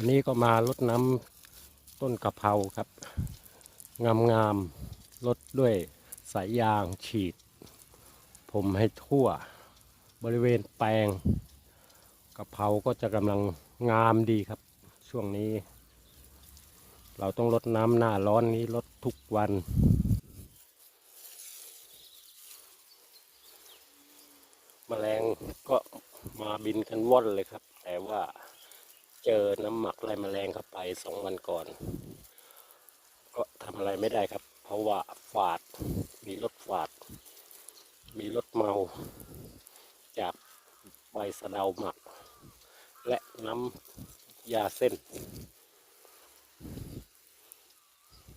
วันนี้ก็มาลดน้ำต้นกะเพราครับ งามๆลดด้วยสายยางฉีด ผมให้ทั่วบริเวณแปลงกะเพราก็จะกำลังงามดีครับ ช่วงนี้ เราต้องลดน้ำหน้าร้อนนี้ลดทุกวันแมลงก็มาบินกันว่อนเลยครับ แต่ว่า เจอน้ำหมักไล่แมลงเข้าไปสองวันก่อน ก็ทำอะไรไม่ได้ครับ เพราะว่าฝาด มีรถฝาด มีรถเมา จากใบสะเดาหมัก และน้ำยาเส้น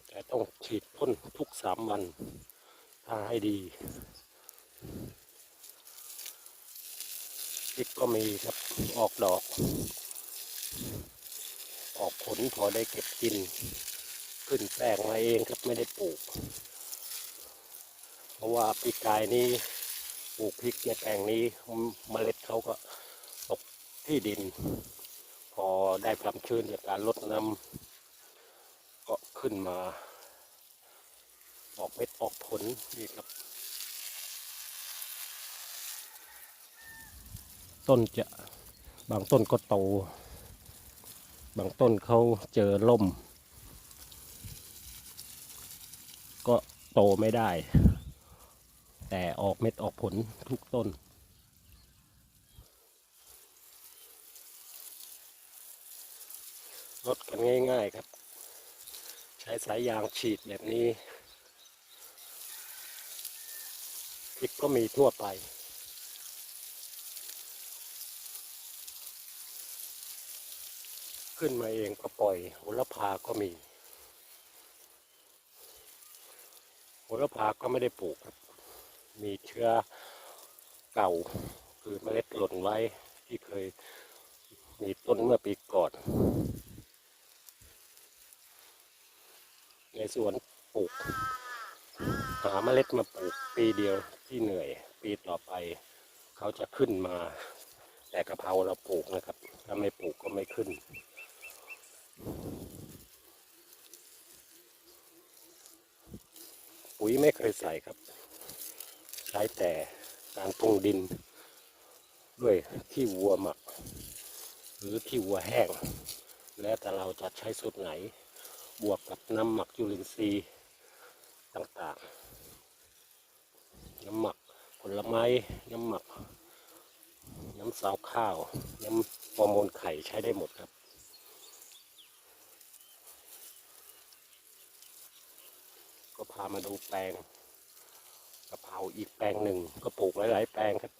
แต่ต้องฉีดพ่นทุกสามวัน ถ้าให้ดีพริกก็มีครับ ออกดอก ออกผลพอได้เก็บกิน ขึ้นแปลงมาเองครับไม่ได้ปลูก เพราะว่าปีกายนี้ปลูกพริกในแปลงนี้เมล็ดเขาก็ตกที่ดิน พอได้ความชื้นจากการลดน้ำก็ขึ้นมา ออกเม็ดออกผลนี่ครับ ต้นจะบางต้นก็โต บางต้นเขาเจอล่ม ก็โตไม่ได้ แต่ออกเม็ดออกผลทุกต้น ลดกันง่าย ๆครับ ใช้สายยางฉีดแบบนี้พริกก็มีทั่วไป ขึ้นมาเองก็ปล่อยโหระพาก็มีโหระพาก็ไม่ได้ปลูกครับ มีเชื้อเก่าคือเมล็ดหล่นไว้ที่เคยมีต้นเมื่อปีก่อน ในสวนปลูก หาเมล็ดมาปลูกปีเดียวที่เหนื่อย ปีต่อไป เขาจะขึ้นมา แต่กะเพราเราปลูกนะครับ ถ้าไม่ปลูกก็ไม่ขึ้น ปุ๋ยไม่เคยใส่ครับ ใช้แต่การปรุงดิน ด้วยขี้วัวหมัก หรือขี้วัวแห้ง แล้วแต่เราจะใช้สูตรไหน บวกกับน้ำหมักจุลินทรีย์ต่างๆ น้ำหมักผลไม้ น้ำหมัก น้ำสาวข้าว น้ำฮอร์โมนไข่ใช้ได้หมดครับ ก็พามาดูแปลงกะเพราอีกแปลงหนึ่งก็ปลูกหลายๆแปลงครับ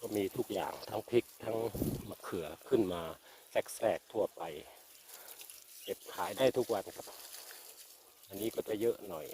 ก็มีทุกอย่างทั้งพริกทั้งมะเขือขึ้นมาแทรกๆทั่วไป เก็บขายได้ทุกวันครับ อันนี้ก็จะเยอะหน่อย